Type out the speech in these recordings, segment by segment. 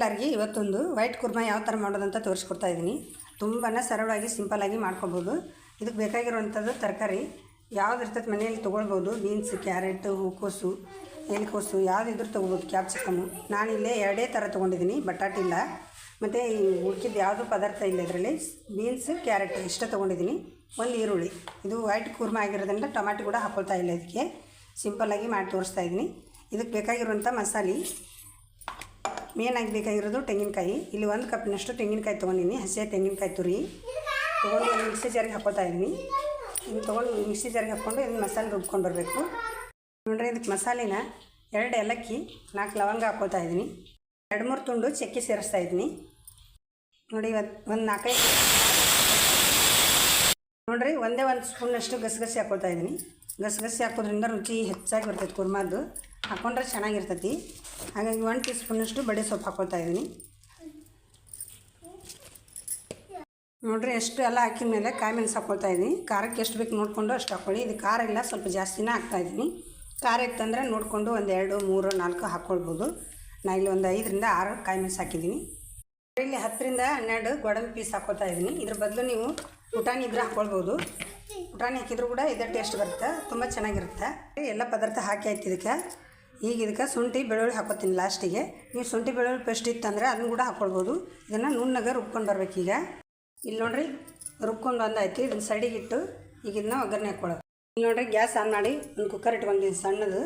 ಎಲ್ಲರಿಗೆ ಇವತ್ತೊಂದು ವೈಟ್ ಕುರ್ಮಾ ಯಾವ ಥರ ಮಾಡೋದಂತ ತೋರಿಸ್ಕೊಡ್ತಾ ಇದ್ದೀನಿ. ತುಂಬಾ ಸರಳವಾಗಿ ಸಿಂಪಲ್ಲಾಗಿ ಮಾಡ್ಕೊಬೋದು. ಇದಕ್ಕೆ ಬೇಕಾಗಿರುವಂಥದ್ದು ತರಕಾರಿ. ಯಾವ್ದು ಇರ್ತದೆ ಮನೆಯಲ್ಲಿ ತೊಗೊಳ್ಬೋದು. ಬೀನ್ಸ್, ಕ್ಯಾರೆಟ್, ಹೂಕೋಸು, ಎಲೆಕೋಸು ಯಾವುದಿದ್ರು ತೊಗೋಬೋದು ಕ್ಯಾಪ್ಸಿಕಮ್ಮು ನಾನಿಲ್ಲೇ ಎರಡೇ ಥರ ತೊಗೊಂಡಿದ್ದೀನಿ, ಬಟಾಟೆ ಇಲ್ಲ. ಮತ್ತು ಈ ಯಾವುದು ಪದಾರ್ಥ ಇಲ್ಲ ಇದರಲ್ಲಿ. ಬೀನ್ಸ್, ಕ್ಯಾರೆಟ್ ಇಷ್ಟ ತೊಗೊಂಡಿದ್ದೀನಿ. ಒಂದು ಈರುಳ್ಳಿ. ಇದು ವೈಟ್ ಕುರ್ಮಾ ಆಗಿರೋದ್ರಿಂದ ಟೊಮ್ಯಾಟೊ ಕೂಡ ಹಾಕೊಳ್ತಾ ಇಲ್ಲ ಇದಕ್ಕೆ. ಸಿಂಪಲ್ಲಾಗಿ ಮಾಡಿ ತೋರಿಸ್ತಾ ಇದ್ದೀನಿ. ಇದಕ್ಕೆ ಬೇಕಾಗಿರುವಂಥ ಮಸಾಲೆ. ಮೇನಾಗಿ ಬೇಕಾಗಿರೋದು ತೆಂಗಿನಕಾಯಿ. ಇಲ್ಲಿ ಒಂದು ಕಪ್ನಷ್ಟು ತೆಂಗಿನಕಾಯಿ ತೊಗೊಂಡಿನಿ. ಹಸಿಯ ತೆಂಗಿನಕಾಯಿ ತುರಿ. ತೊಗೊಂಡು ಮಿಕ್ಸಿ ಜಾರಿಗೆ ಹಾಕೋತಾ ಇದ್ದೀನಿ. ಇದನ್ನು ತೊಗೊಂಡು ಮಿಕ್ಸಿ ಜಾರಿಗೆ ಹಾಕ್ಕೊಂಡು ಇದನ್ನು ಮಸಾಲೆ ರುಬ್ಕೊಂಡು ಬರಬೇಕು. ನೋಡ್ರಿ, ಇದಕ್ಕೆ ಮಸಾಲೆನ ಎರಡು ಏಲಕ್ಕಿ, ನಾಲ್ಕು ಲವಂಗ ಹಾಕೋತಾ ಇದ್ದೀನಿ. ಎರಡು ಮೂರು ತುಂಡು ಚಕ್ಕೆ ಸೇರಿಸ್ತಾ ಇದ್ದೀನಿ. ನೋಡಿ ಇವತ್ತು ಒಂದು ನಾಲ್ಕೈದು ನೋಡ್ರಿ, ಒಂದೇ ಒಂದು ಸ್ಪೂನಷ್ಟು ಗಸಗಸೆ ಹಾಕೋತಾ ಇದ್ದೀನಿ. ಗಸಗಸೆ ಹಾಕೋದ್ರಿಂದ ರುಚಿ ಹೆಚ್ಚಾಗಿ ಬರ್ತೈತೆ ಕುರ್ಮಾದ್ದು. ಹಾಕೊಂಡ್ರೆ ಚೆನ್ನಾಗಿರ್ತೈತಿ. ಹಾಗಾಗಿ ಒನ್ ಟೀ ಸ್ಪೂನಷ್ಟು ಬಡೆ ಸೊಪ್ಪು ಹಾಕೋತಾ ಇದ್ದೀನಿ. ನೋಡ್ರಿ ಎಷ್ಟು ಎಲ್ಲ ಹಾಕಿದ ಮೇಲೆ ಕಾಯಿ ಮೆಣಸು ಹಾಕ್ಕೊಳ್ತಾ ಇದ್ದೀನಿ. ಖಾರಕ್ಕೆ ಎಷ್ಟು ಬೇಕು ನೋಡಿಕೊಂಡು ಅಷ್ಟು ಹಾಕ್ಕೊಳ್ಳಿ ಇದು ಖಾರ ಇಲ್ಲ, ಸ್ವಲ್ಪ ಜಾಸ್ತಿನೇ ಹಾಕ್ತಾಯಿದ್ದೀನಿ ಖಾರ ಇತ್ತಂದರೆ ನೋಡಿಕೊಂಡು ಒಂದು ಎರಡು, ಮೂರು, ನಾಲ್ಕು ಹಾಕ್ಕೊಳ್ಬೋದು ನಾ ಇಲ್ಲಿ ಒಂದು ಐದರಿಂದ ಆರು ಕಾಯಿ ಮೆಣಸು ಹಾಕಿದ್ದೀನಿ ಇಲ್ಲಿ ಹತ್ತರಿಂದ ಹನ್ನೆರಡು ಗೋಡಂಬಿ ಪೀಸ್ ಹಾಕೋತಾ ಇದ್ದೀನಿ. ಇದ್ರ ಬದಲು ನೀವು ಪುಟಾಣಿ ಇದ್ರೆ ಹಾಕ್ಕೊಳ್ಬೋದು ಪುಟಾಣಿ ಹಾಕಿದ್ರು ಕೂಡ ಇದೇ ಟೇಸ್ಟ್ ಬರುತ್ತೆ, ತುಂಬ ಚೆನ್ನಾಗಿರುತ್ತೆ. ಎಲ್ಲ ಪದಾರ್ಥ ಹಾಕಿ ಆಯ್ತು ಇದಕ್ಕೆ ಈಗ ಇದಕ್ಕೆ ಶುಂಠಿ, ಬೆಳ್ಳುಳ್ಳಿ ಹಾಕೋತೀನಿ ಲಾಸ್ಟಿಗೆ. ನೀವು ಶುಂಠಿ, ಬೆಳ್ಳುಳ್ಳಿ ಪೇಸ್ಟ್ ಇತ್ತಂದರೆ ಅದನ್ನು ಕೂಡ ಹಾಕ್ಕೊಳ್ಬೋದು ಇದನ್ನು ನುಣ್ಣಗೆ ರುಬ್ಕೊಂಡು ಬರ್ಬೇಕೀಗ. ಇಲ್ಲಿ ನೋಡ್ರಿ, ರುಬ್ಕೊಂಡು ಬಂದಾಯ್ತು. ಇದನ್ನ ಸೈಡಿಗಿಟ್ಟು ಈಗ ಇದನ್ನ ಒಗ್ಗರಣೆ ಹಾಕ್ಕೊಳ್ಳೋದು ಇಲ್ಲಿ ನೋಡ್ರಿ, ಗ್ಯಾಸ್ ಆನ್ ಮಾಡಿ ಒಂದು ಕುಕ್ಕರ್ ಇಟ್ಕೊಂಡಿದ್ದೀನಿ ಸಣ್ಣದು.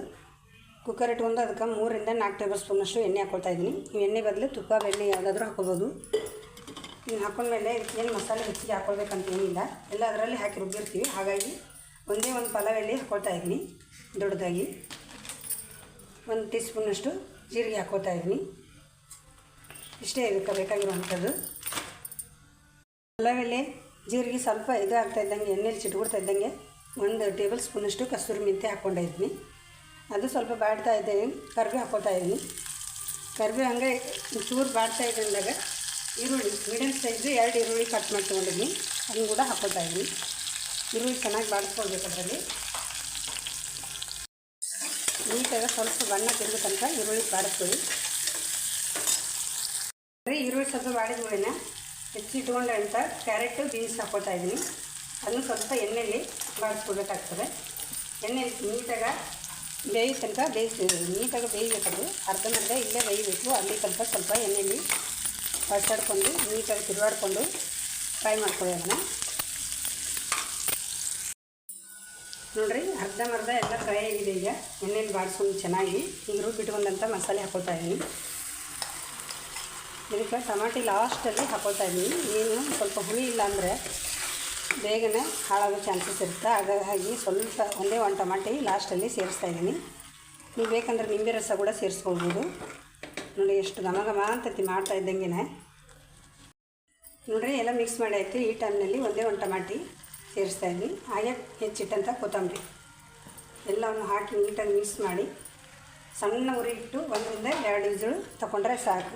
ಕುಕ್ಕರ್ ಇಟ್ಕೊಂಡು ಅದಕ್ಕೆ ಮೂರಿಂದ ನಾಲ್ಕು ಟೇಬಲ್ ಸ್ಪೂನಷ್ಟು ಎಣ್ಣೆ ಹಾಕ್ಕೊಳ್ತಾ ಇದ್ದೀನಿ. ನೀವು ಎಣ್ಣೆ ಬದಲು ತುಪ್ಪ ಬೆಣ್ಣೆ ಯಾವುದಾದ್ರೂ ಹಾಕೋಬೋದು ಇನ್ನು ಹಾಕೊಂಡ್ಮೇಲೆ ಇದಕ್ಕೆ ಏನು ಮಸಾಲೆ ಹೆಚ್ಚಿಗೆ ಹಾಕ್ಕೊಳ್ಬೇಕಂತ ಏನಿಲ್ಲ. ಎಲ್ಲ ಅದರಲ್ಲಿ ಹಾಕಿ ರುಬ್ಬಿರ್ತೀವಿ. ಹಾಗಾಗಿ ಒಂದೇ ಒಂದು ಪಲಾವ್ ಎಣ್ಣೆ ಹಾಕ್ಕೊಳ್ತಾ ಇದ್ದೀನಿ, ದೊಡ್ಡದಾಗಿ. ಒಂದು ಟೀ ಸ್ಪೂನಷ್ಟು ಜೀರಿಗೆ ಹಾಕೋತಾ ಇದ್ದೀನಿ. ಇಷ್ಟೇ ಇದಕ್ಕೆ ಬೇಕಾಗಿರುವಂಥದ್ದು ಎಲೆ ಜೀರಿಗೆ ಸ್ವಲ್ಪ ಇದು ಆಗ್ತಾ ಇದ್ದಂಗೆ, ಎಣ್ಣೆಲಿ ಚಿಟ್ಕೊಡ್ತಾ ಇದ್ದಂಗೆ ಒಂದು ಟೇಬಲ್ ಸ್ಪೂನಷ್ಟು ಕಸೂರಿ ಮೆಂತ್ಯ ಹಾಕ್ಕೊಂಡಿದ್ದೀನಿ ಅದು ಸ್ವಲ್ಪ ಬಾಡ್ತಾ ಇದ್ದೆ ಕರ್ಬೇವು ಹಾಕೋತಾ ಇದ್ದೀನಿ. ಕರ್ಬೇವು ಹಂಗೆ ಚೂರು ಬಾಡ್ತಾ ಇದ್ದಂದಾಗ ಈರುಳ್ಳಿ ಮೀಡಿಯಮ್ ಸೈಜು ಎರಡು ಈರುಳ್ಳಿ ಕಟ್ ಮಾಡಿ ತೊಗೊಂಡಿದ್ದೀನಿ ಅದನ್ನು ಕೂಡ ಹಾಕೋತಾ ಇದ್ದೀನಿ. ಈರುಳ್ಳಿ ಚೆನ್ನಾಗಿ ಬಾಡಿಸ್ಕೊಳ್ಬೇಕು ಅದರಲ್ಲಿ. ನೀಟಾಗಿ ಸ್ವಲ್ಪ ಬಣ್ಣ ತಿಂದ ತನಕ ಈರುಳ್ಳಿ ಬರೀ ಈರುಳ್ಳಿ ಸ್ವಲ್ಪ ಬಾಡಿದ ಕೂಡಲೇ ಹೆಚ್ಚಿಟ್ಕೊಂಡಂಥ ಕ್ಯಾರೆಟು, ಬೀನ್ಸ್ ಹಾಕೋತಾ ಇದ್ದೀನಿ. ಅದನ್ನು ಸ್ವಲ್ಪ ಎಣ್ಣೆಯಲ್ಲಿ ಬಾಡಿಸ್ಕೊಳ್ಬೇಕಾಗ್ತದೆ. ಎಣ್ಣೆಯಲ್ಲಿ ನೀಟಾಗಿ ಬೇಯಿ ತನಕ ಬೇಯಿಸಿ ನೀಟಾಗಿ ಬೇಯಬೇಕದು. ಅರ್ಧಂಬರ್ಧ ಇಲ್ಲೇ ಬೇಯಬೇಕು. ಅಲ್ಲಿ ತನಕ ಸ್ವಲ್ಪ ಎಣ್ಣೆಯಲ್ಲಿ ಬಡ್ಸಾಡ್ಕೊಂಡು ನೀಟಾಗಿ ತಿರುಗಾಡ್ಕೊಂಡು ಫ್ರೈ ಮಾಡ್ಕೊಳ್ಳಿ ಅದನ್ನು ನೋಡಿರಿ ಅರ್ಧಂಬರ್ಧ ಎಲ್ಲ ಫ್ರೈ ಆಗಿದೆ ಈಗ. ಎಣ್ಣೆಲಿ ಬಾಡಿಸ್ಕೊಂಡು ಚೆನ್ನಾಗಿ ಈಗ ರುಬ್ಬಿಟ್ಕೊಂಡಂಥ ಮಸಾಲೆ ಹಾಕ್ಕೊಳ್ತಾ ಇದ್ದೀನಿ. ಇದಕ್ಕೆ ಟಮಾಟಿ ಲಾಸ್ಟಲ್ಲಿ ಹಾಕ್ಕೊಳ್ತಾ ಇದ್ದೀನಿ. ಏನು ಸ್ವಲ್ಪ ಹುಳಿ ಇಲ್ಲ ಅಂದರೆ ಬೇಗನೆ ಹಾಳಾಗೋ ಚಾನ್ಸಸ್ ಇರುತ್ತೆ. ಹಾಗಾಗಿ ಸ್ವಲ್ಪ ಒಂದೇ ಒಂದು ಟಮಾಟಿ ಲಾಸ್ಟಲ್ಲಿ ಸೇರಿಸ್ತಾ ಇದ್ದೀನಿ. ನೀವು ಬೇಕಂದ್ರೆ ನಿಂಬೆ ರಸ ಕೂಡ ಸೇರಿಸ್ಕೊಳ್ಬೋದು. ನೋಡಿ ಎಷ್ಟು ಘಮ ಘಮ ಅಂತತಿ ಮಾಡ್ತಾ ಇದ್ದಂಗೆ ನೋಡ್ರಿ, ಎಲ್ಲ ಮಿಕ್ಸ್ ಮಾಡಿ ಆಯಿತು. ಈ ಟೈಮ್ನಲ್ಲಿ ಒಂದೇ ಒಂದು ಟಮಾಟಿ. ಸೇರಿಸ್ತಾ ಇದ್ದೀನಿ ಹಾಗೆ ಹೆಚ್ಚಿಟ್ಟಂಥ ಕೊತ್ತಂಬರಿ. ಎಲ್ಲವನ್ನು ಹಾಕಿ ನೀಟಾಗಿ ಮಿಕ್ಸ್ ಮಾಡಿ ಸಣ್ಣ ಉರಿ ಇಟ್ಟು ಒಂದರಿಂದ ಎರಡು ವಿಜುಳು ತಗೊಂಡ್ರೆ ಸಾಕು.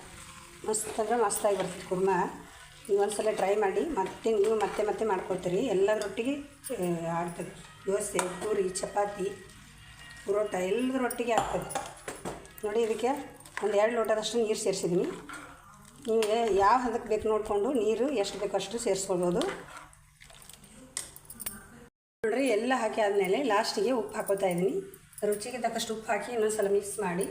ಮಸ್ತ್ ಅಂದರೆ ಮಸ್ತಾಗಿ ಬರ್ತದೆ ಕುರ್ಮ. ನೀವು ಒಂದು ಸಲ ಟ್ರೈ ಮಾಡಿ, ಮತ್ತೆ ನೀವು ಮತ್ತೆ ಮತ್ತೆ ಮಾಡ್ಕೊಳ್ತೀರಿ. ಎಲ್ಲದರೊಟ್ಟಿಗೆ ಆಗ್ತದೆ. ದೋಸೆ, ಪೂರಿ, ಚಪಾತಿ, ಪುರೋಟ ಎಲ್ಲದರೊಟ್ಟಿಗೆ ಆಗ್ತದೆ. ನೋಡಿ ಇದಕ್ಕೆ ಒಂದು ಎರಡು ಲೋಟದಷ್ಟು ನೀರು ಸೇರಿಸಿದ್ದೀನಿ. ನಿಮಗೆ ಯಾವ ಹದಕ್ಕೆ ಬೇಕು ನೋಡಿಕೊಂಡು ನೀರು ಎಷ್ಟು ಬೇಕು ಅಷ್ಟು ಸೇರಿಸ್ಕೊಳ್ಬೋದು. ಎಲ್ಲ ಹಾಕಿ ಆದಮೇಲೆ ಲಾಸ್ಟಿಗೆ ಉಪ್ಪು ಹಾಕೋತಾ ಇದ್ದೀನಿ. ರುಚಿಗೆ ತಕ್ಕಷ್ಟು ಉಪ್ಪು ಹಾಕಿ ಇನ್ನೊಂದು ಸಲ ಮಿಕ್ಸ್ ಮಾಡಿ.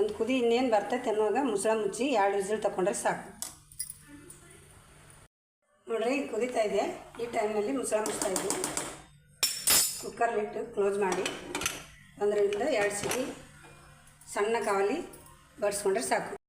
ಒಂದು ಕುದಿ ಇನ್ನೇನು ಬರ್ತೈತೆ ಅನ್ನುವಾಗ ಮುಸಳ ಮುಚ್ಚಿ ಎರಡು ವಿಸಿಲ್ ತಗೊಂಡ್ರೆ ಸಾಕು. ನೋಡ್ರಿ ಕುದೀತಾ ಇದೆ. ಈ ಟೈಮ್ನಲ್ಲಿ ಮುಸಳ ಮುಚ್ತಾ ಇದ್ದೀನಿ. ಕುಕ್ಕರ್ಲಿಟ್ಟು ಕ್ಲೋಸ್ ಮಾಡಿ. ಒಂದರಿಂದ ಎರಡು ಸಿಟಿ ಸಣ್ಣ ಕಾವಲಿ ಬಡಿಸ್ಕೊಂಡ್ರೆ ಸಾಕು.